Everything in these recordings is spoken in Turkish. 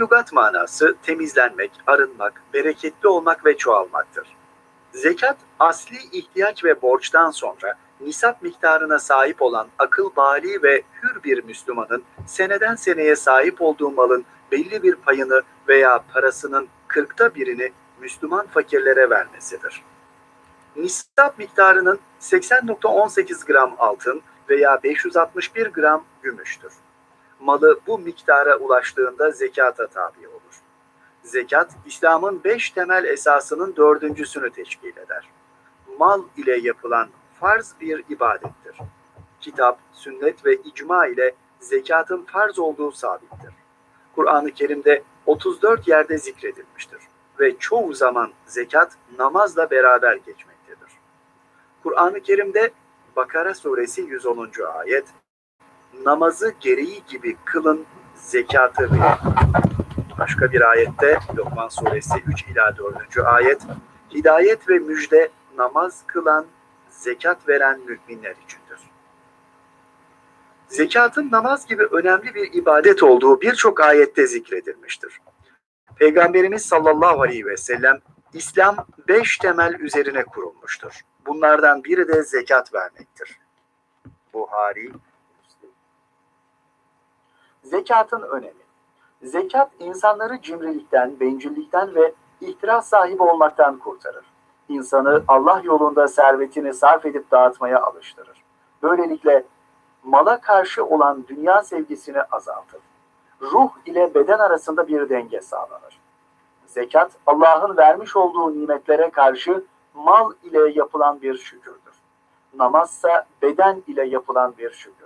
lügat manası temizlenmek, arınmak, bereketli olmak ve çoğalmaktır. Zekat, asli ihtiyaç ve borçtan sonra nisap miktarına sahip olan akıl bali ve hür bir Müslümanın seneden seneye sahip olduğu malın belli bir payını veya parasının kırkta birini Müslüman fakirlere vermesidir. Nisap miktarının 80.18 gram altın veya 561 gram gümüştür. Malı bu miktara ulaştığında zekata tabi olur. Zekat, İslam'ın beş temel esasının dördüncüsünü teşkil eder. Mal ile yapılan farz bir ibadettir. Kitap, sünnet ve icma ile zekatın farz olduğu sabittir. Kur'an-ı Kerim'de 34 yerde zikredilmiştir ve çoğu zaman zekat namazla beraber geçmektedir. Kur'an-ı Kerim'de Bakara suresi 110. ayet namazı gereği gibi kılın zekatı verin. Başka bir ayette Lokman suresi 3 ila 4. ayet hidayet ve müjde namaz kılan, zekat veren müminler içindir. Zekatın namaz gibi önemli bir ibadet olduğu birçok ayette zikredilmiştir. Peygamberimiz sallallahu aleyhi ve sellem İslam beş temel üzerine kurulmuştur. Bunlardan biri de zekat vermektir. Buhari. Zekatın önemi. Zekat insanları cimrilikten, bencillikten ve ihtiras sahibi olmaktan kurtarır. İnsanı Allah yolunda servetini sarf edip dağıtmaya alıştırır. Böylelikle mala karşı olan dünya sevgisini azaltır. Ruh ile beden arasında bir denge sağlanır. Zekat, Allah'ın vermiş olduğu nimetlere karşı mal ile yapılan bir şükürdür. Namazsa beden ile yapılan bir şükürdür.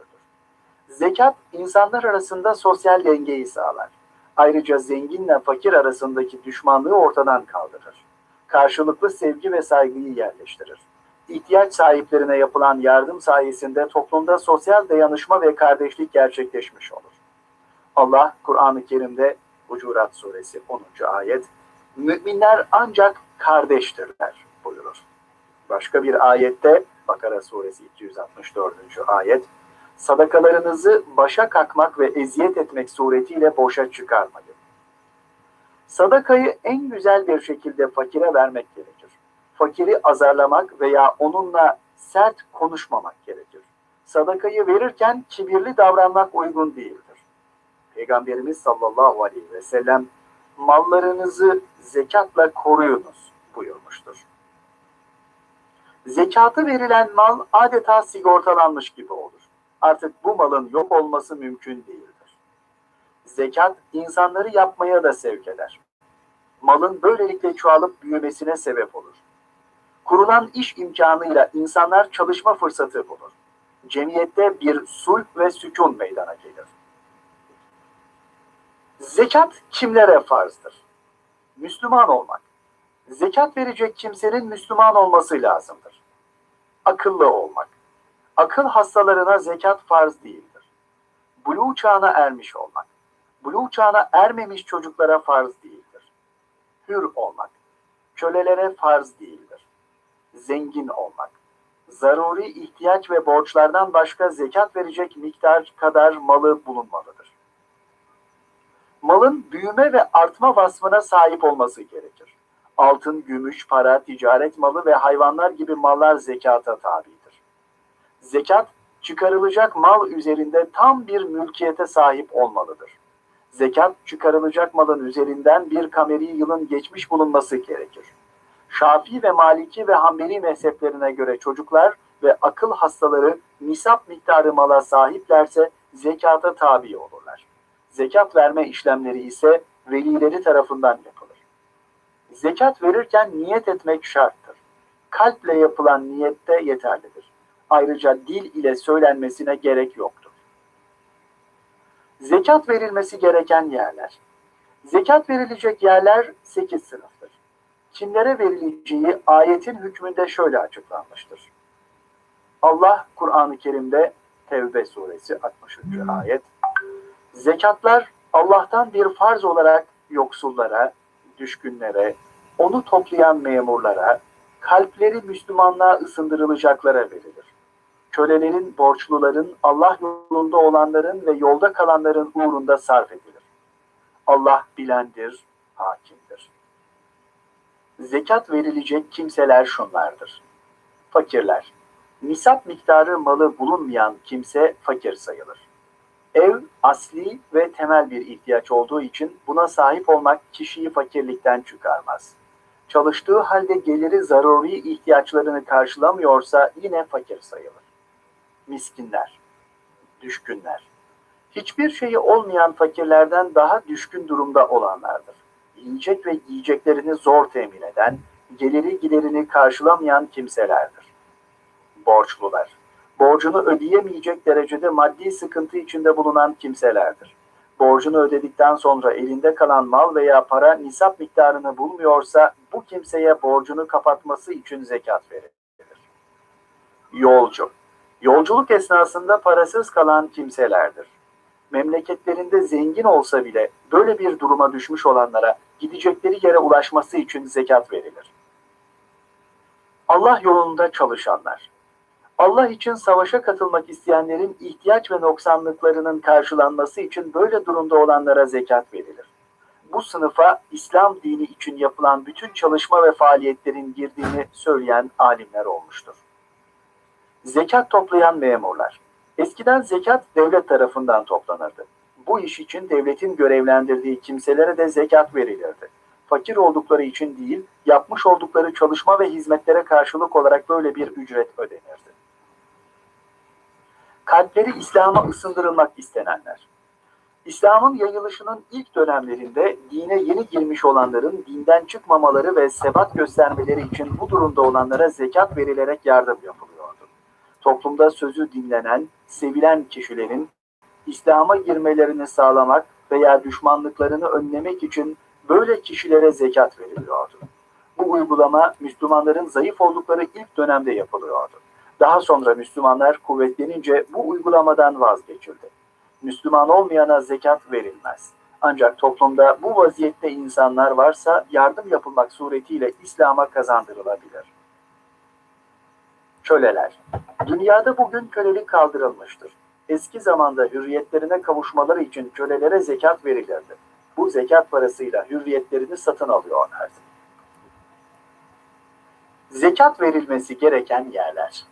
Zekat, insanlar arasında sosyal dengeyi sağlar. Ayrıca zenginle fakir arasındaki düşmanlığı ortadan kaldırır. Karşılıklı sevgi ve saygıyı yerleştirir. İhtiyaç sahiplerine yapılan yardım sayesinde toplumda sosyal dayanışma ve kardeşlik gerçekleşmiş olur. Allah Kur'an-ı Kerim'de Hucurat Suresi 10. ayet Müminler ancak kardeştirler buyurur. Başka bir ayette Bakara Suresi 264. ayet sadakalarınızı başa kakmak ve eziyet etmek suretiyle boşa çıkarmayın. Sadakayı en güzel bir şekilde fakire vermek gerekir. Fakiri azarlamak veya onunla sert konuşmamak gerekir. Sadakayı verirken kibirli davranmak uygun değildir. Peygamberimiz sallallahu aleyhi ve sellem mallarınızı zekatla koruyunuz buyurmuştur. Zekatı verilen mal adeta sigortalanmış gibi olur. Artık bu malın yok olması mümkün değildir. Zekat insanları yapmaya da sevk eder. Malın böylelikle çoğalıp büyümesine sebep olur. Kurulan iş imkanıyla insanlar çalışma fırsatı bulur. Cemiyette bir sulh ve sükun meydana gelir. Zekat kimlere farzdır? Müslüman olmak. Zekat verecek kimsenin Müslüman olması lazımdır. Akıllı olmak. Akıl hastalarına zekat farz değildir. Buluğ çağına ermiş olmak. Buluğ çağına ermemiş çocuklara farz değildir. Hür olmak. Kölelere farz değildir. Zengin olmak. Zaruri ihtiyaç ve borçlardan başka zekat verecek miktar kadar malı bulunmalıdır. Malın büyüme ve artma vasfına sahip olması gerekir. Altın, gümüş, para, ticaret malı ve hayvanlar gibi mallar zekata tabidir. Zekat, çıkarılacak mal üzerinde tam bir mülkiyete sahip olmalıdır. Zekat, çıkarılacak malın üzerinden bir kameri yılın geçmiş bulunması gerekir. Şafii ve Maliki ve Hanbeli mezheplerine göre çocuklar ve akıl hastaları nisap miktarı mala sahiplerse zekata tabi olurlar. Zekat verme işlemleri ise velileri tarafından yapılır. Zekat verirken niyet etmek şarttır. Kalple yapılan niyette yeterlidir. Ayrıca dil ile söylenmesine gerek yoktur. Zekat verilmesi gereken yerler. Zekat verilecek yerler 8 sınıftır. Kimlere verileceği ayetin hükmünde şöyle açıklanmıştır. Allah Kur'an-ı Kerim'de Tevbe suresi 63. ayet Zekatlar Allah'tan bir farz olarak yoksullara, düşkünlere, onu toplayan memurlara, kalpleri Müslümanlığa ısındırılacaklara verilir. Kölelerin, borçluların, Allah yolunda olanların ve yolda kalanların uğrunda sarf edilir. Allah bilendir, hakimdir. Zekat verilecek kimseler şunlardır. Fakirler. Nisap miktarı malı bulunmayan kimse fakir sayılır. Ev asli ve temel bir ihtiyaç olduğu için buna sahip olmak kişiyi fakirlikten çıkarmaz. Çalıştığı halde geliri zaruri ihtiyaçlarını karşılamıyorsa yine fakir sayılır. Miskinler, düşkünler. Hiçbir şeyi olmayan fakirlerden daha düşkün durumda olanlardır. Yiyecek ve giyeceklerini zor temin eden, geliri giderini karşılamayan kimselerdir. Borçlular borcunu ödeyemeyecek derecede maddi sıkıntı içinde bulunan kimselerdir. Borcunu ödedikten sonra elinde kalan mal veya para nisap miktarını bulmuyorsa bu kimseye borcunu kapatması için zekat verilir. Yolcu Yolculuk esnasında parasız kalan kimselerdir. Memleketlerinde zengin olsa bile böyle bir duruma düşmüş olanlara gidecekleri yere ulaşması için zekat verilir. Allah yolunda çalışanlar Allah için savaşa katılmak isteyenlerin ihtiyaç ve noksanlıklarının karşılanması için böyle durumda olanlara zekat verilir. Bu sınıfa İslam dini için yapılan bütün çalışma ve faaliyetlerin girdiğini söyleyen alimler olmuştur. Zekat toplayan memurlar. Eskiden zekat devlet tarafından toplanırdı. Bu iş için devletin görevlendirdiği kimselere de zekat verilirdi. Fakir oldukları için değil, yapmış oldukları çalışma ve hizmetlere karşılık olarak böyle bir ücret ödenirdi kalpleri İslam'a ısındırılmak istenenler. İslam'ın yayılışının ilk dönemlerinde dine yeni girmiş olanların dinden çıkmamaları ve sebat göstermeleri için bu durumda olanlara zekat verilerek yardım yapılıyordu. Toplumda sözü dinlenen, sevilen kişilerin İslam'a girmelerini sağlamak veya düşmanlıklarını önlemek için böyle kişilere zekat veriliyordu. Bu uygulama Müslümanların zayıf oldukları ilk dönemde yapılıyordu. Daha sonra Müslümanlar kuvvetlenince bu uygulamadan vazgeçildi. Müslüman olmayana zekat verilmez. Ancak toplumda bu vaziyette insanlar varsa yardım yapılmak suretiyle İslam'a kazandırılabilir. Köleler Dünyada bugün kölelik kaldırılmıştır. Eski zamanda hürriyetlerine kavuşmaları için kölelere zekat verilirdi. Bu zekat parasıyla hürriyetlerini satın alıyorlardı. Zekat verilmesi gereken yerler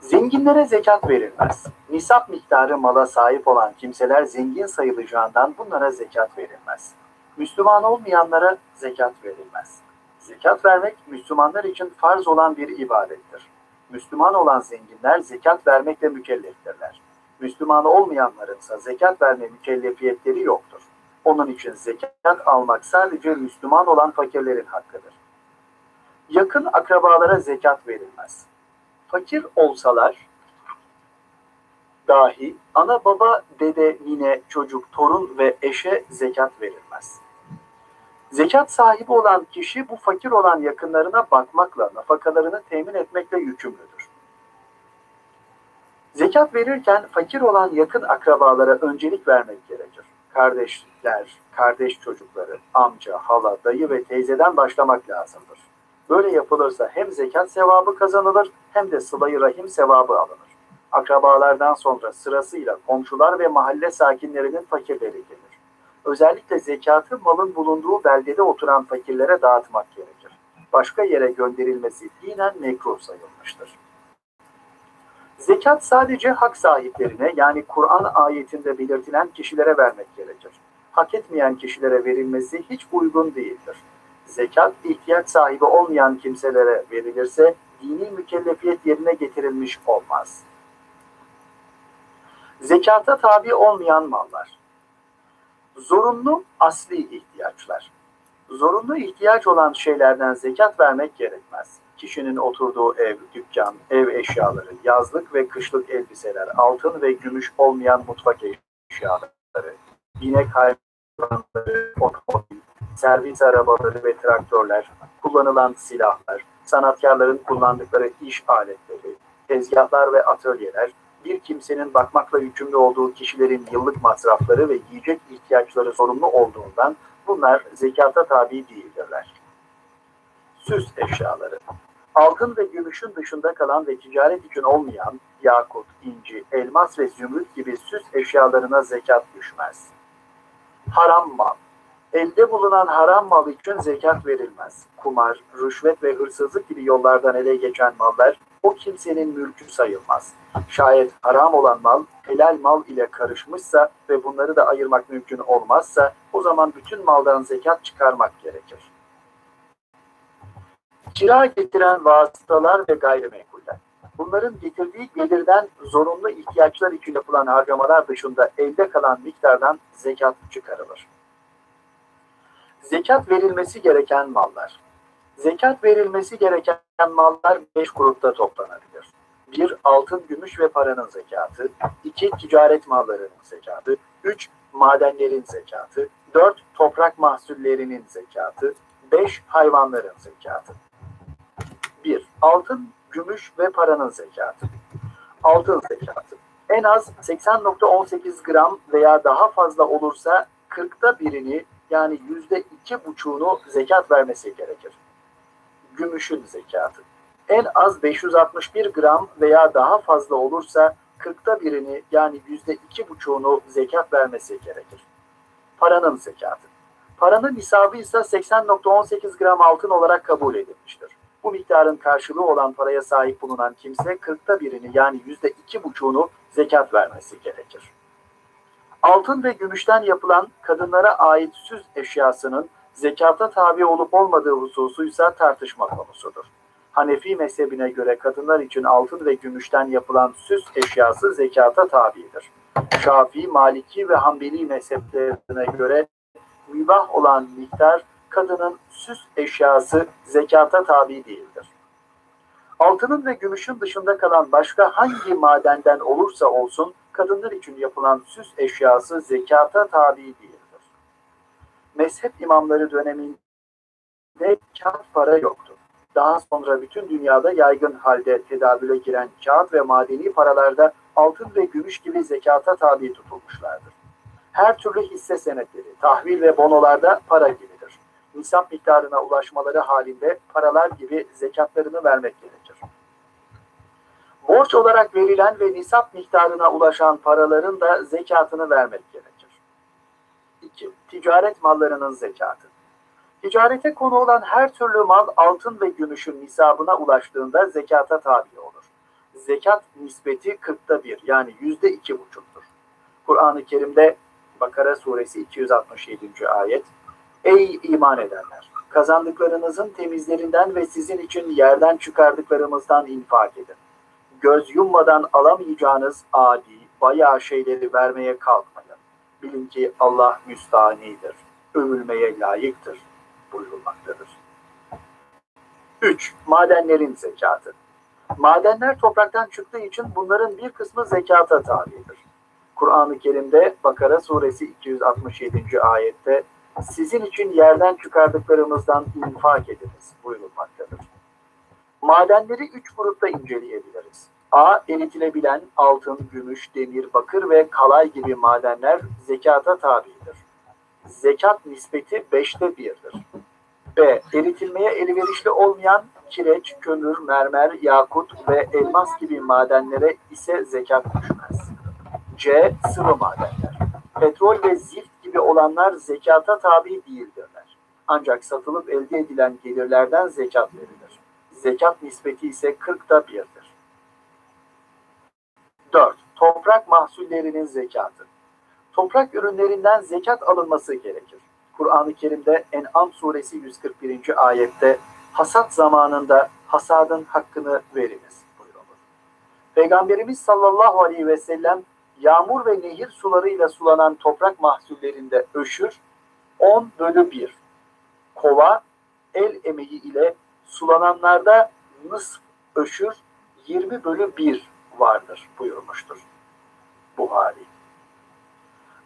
Zenginlere zekat verilmez. Nisap miktarı mala sahip olan kimseler zengin sayılacağından bunlara zekat verilmez. Müslüman olmayanlara zekat verilmez. Zekat vermek Müslümanlar için farz olan bir ibadettir. Müslüman olan zenginler zekat vermekle mükelleftirler. Müslüman olmayanların ise zekat verme mükellefiyetleri yoktur. Onun için zekat almak sadece Müslüman olan fakirlerin hakkıdır. Yakın akrabalara zekat verilmez fakir olsalar dahi ana baba, dede, nine, çocuk, torun ve eşe zekat verilmez. Zekat sahibi olan kişi bu fakir olan yakınlarına bakmakla, nafakalarını temin etmekle yükümlüdür. Zekat verirken fakir olan yakın akrabalara öncelik vermek gerekir. Kardeşler, kardeş çocukları, amca, hala, dayı ve teyzeden başlamak lazımdır. Böyle yapılırsa hem zekat sevabı kazanılır hem de sılayı rahim sevabı alınır. Akrabalardan sonra sırasıyla komşular ve mahalle sakinlerinin fakirleri gelir. Özellikle zekatı malın bulunduğu beldede oturan fakirlere dağıtmak gerekir. Başka yere gönderilmesi dinen mekruh sayılmıştır. Zekat sadece hak sahiplerine yani Kur'an ayetinde belirtilen kişilere vermek gerekir. Hak etmeyen kişilere verilmesi hiç uygun değildir zekat ihtiyaç sahibi olmayan kimselere verilirse dini mükellefiyet yerine getirilmiş olmaz. Zekata tabi olmayan mallar. Zorunlu asli ihtiyaçlar. Zorunlu ihtiyaç olan şeylerden zekat vermek gerekmez. Kişinin oturduğu ev, dükkan, ev eşyaları, yazlık ve kışlık elbiseler, altın ve gümüş olmayan mutfak eşyaları, binek hayvanları, otomobil, servis arabaları ve traktörler, kullanılan silahlar, sanatkarların kullandıkları iş aletleri, tezgahlar ve atölyeler, bir kimsenin bakmakla yükümlü olduğu kişilerin yıllık masrafları ve yiyecek ihtiyaçları sorumlu olduğundan bunlar zekata tabi değildirler. Süs eşyaları Altın ve gümüşün dışında kalan ve ticaret için olmayan yakut, inci, elmas ve zümrüt gibi süs eşyalarına zekat düşmez. Haram mal. Elde bulunan haram mal için zekat verilmez. Kumar, rüşvet ve hırsızlık gibi yollardan ele geçen mallar o kimsenin mülkü sayılmaz. Şayet haram olan mal helal mal ile karışmışsa ve bunları da ayırmak mümkün olmazsa o zaman bütün maldan zekat çıkarmak gerekir. Kira getiren vasıtalar ve gayrimenkuller. Bunların getirdiği gelirden zorunlu ihtiyaçlar için yapılan harcamalar dışında elde kalan miktardan zekat çıkarılır. Zekat verilmesi gereken mallar. Zekat verilmesi gereken mallar 5 grupta toplanabilir. 1. Altın, gümüş ve paranın zekatı. 2. Ticaret mallarının zekatı. 3. Madenlerin zekatı. 4. Toprak mahsullerinin zekatı. 5. Hayvanların zekatı. 1. Altın, gümüş ve paranın zekatı. Altın zekatı. En az 80.18 gram veya daha fazla olursa 40'ta birini yani yüzde iki buçuğunu zekat vermesi gerekir. Gümüşün zekatı. En az 561 gram veya daha fazla olursa 40'ta birini yani yüzde iki buçuğunu zekat vermesi gerekir. Paranın zekatı. Paranın nisabı ise 80.18 gram altın olarak kabul edilmiştir. Bu miktarın karşılığı olan paraya sahip bulunan kimse 40'ta birini yani yüzde iki buçuğunu zekat vermesi gerekir. Altın ve gümüşten yapılan kadınlara ait süs eşyasının zekata tabi olup olmadığı hususuysa tartışma konusudur. Hanefi mezhebine göre kadınlar için altın ve gümüşten yapılan süs eşyası zekata tabidir. Şafii, Maliki ve Hanbeli mezheplerine göre mübah olan miktar kadının süs eşyası zekata tabi değildir. Altının ve gümüşün dışında kalan başka hangi madenden olursa olsun kadınlar için yapılan süs eşyası zekata tabi değildir. Mezhep imamları döneminde kağıt para yoktu. Daha sonra bütün dünyada yaygın halde tedavüle giren kağıt ve madeni paralarda altın ve gümüş gibi zekata tabi tutulmuşlardır. Her türlü hisse senetleri, tahvil ve bonolarda para gibidir. Nisap miktarına ulaşmaları halinde paralar gibi zekatlarını vermek gerekir. Borç olarak verilen ve nisap miktarına ulaşan paraların da zekatını vermek gerekir. 2. Ticaret mallarının zekatı. Ticarete konu olan her türlü mal altın ve gümüşün nisabına ulaştığında zekata tabi olur. Zekat nispeti kırkta bir yani yüzde iki buçuktur. Kur'an-ı Kerim'de Bakara suresi 267. ayet Ey iman edenler! Kazandıklarınızın temizlerinden ve sizin için yerden çıkardıklarımızdan infak edin göz yummadan alamayacağınız adi, bayağı şeyleri vermeye kalkmayın. Bilin ki Allah müstanidir, övülmeye layıktır buyurulmaktadır. 3. Madenlerin zekatı. Madenler topraktan çıktığı için bunların bir kısmı zekata tabidir. Kur'an-ı Kerim'de Bakara suresi 267. ayette sizin için yerden çıkardıklarımızdan infak ediniz buyurulmaktadır. Madenleri üç grupta inceleyebiliriz. A. Eritilebilen altın, gümüş, demir, bakır ve kalay gibi madenler zekata tabidir. Zekat nispeti beşte birdir. B. Eritilmeye elverişli olmayan kireç, kömür, mermer, yakut ve elmas gibi madenlere ise zekat düşmez. C. Sıvı madenler. Petrol ve zift gibi olanlar zekata tabi değildirler. Ancak satılıp elde edilen gelirlerden zekat verilir. Zekat nispeti ise 40'ta 1'dir. 4. Toprak mahsullerinin zekatı. Toprak ürünlerinden zekat alınması gerekir. Kur'an-ı Kerim'de En'am suresi 141. ayette hasat zamanında hasadın hakkını veriniz buyurulur. Peygamberimiz sallallahu aleyhi ve sellem yağmur ve nehir sularıyla sulanan toprak mahsullerinde öşür 10 bölü 1, kova el emeği ile sulananlarda nısf öşür 20 bölü 1 vardır buyurmuştur Buhari.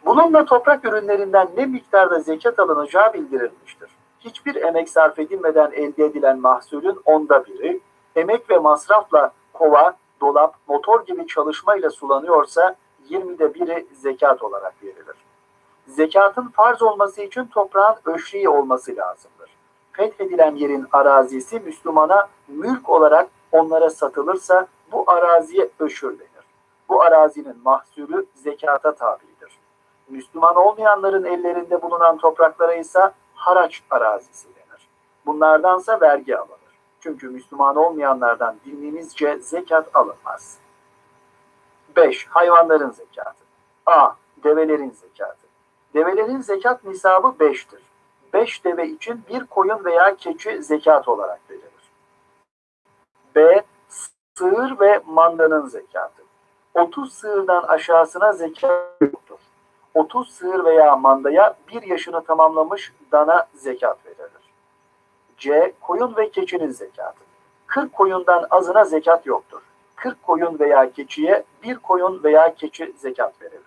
Bununla toprak ürünlerinden ne miktarda zekat alınacağı bildirilmiştir. Hiçbir emek sarf edilmeden elde edilen mahsulün onda biri, emek ve masrafla kova, dolap, motor gibi çalışmayla sulanıyorsa 20'de biri zekat olarak verilir. Zekatın farz olması için toprağın öşriği olması lazımdır. Fethedilen yerin arazisi Müslümana mülk olarak onlara satılırsa bu araziye öşür denir. Bu arazinin mahsulü zekata tabidir. Müslüman olmayanların ellerinde bulunan topraklara ise haraç arazisi denir. Bunlardansa vergi alınır. Çünkü Müslüman olmayanlardan dinimizce zekat alınmaz. 5. Hayvanların zekatı. A. Develerin zekatı. Develerin zekat nisabı 5'tir. 5 deve için bir koyun veya keçi zekat olarak verilir. B. Sığır ve mandanın zekatı. 30 sığırdan aşağısına zekat yoktur. 30 sığır veya mandaya bir yaşını tamamlamış dana zekat verilir. C. Koyun ve keçinin zekatı. 40 koyundan azına zekat yoktur. 40 koyun veya keçiye bir koyun veya keçi zekat verilir.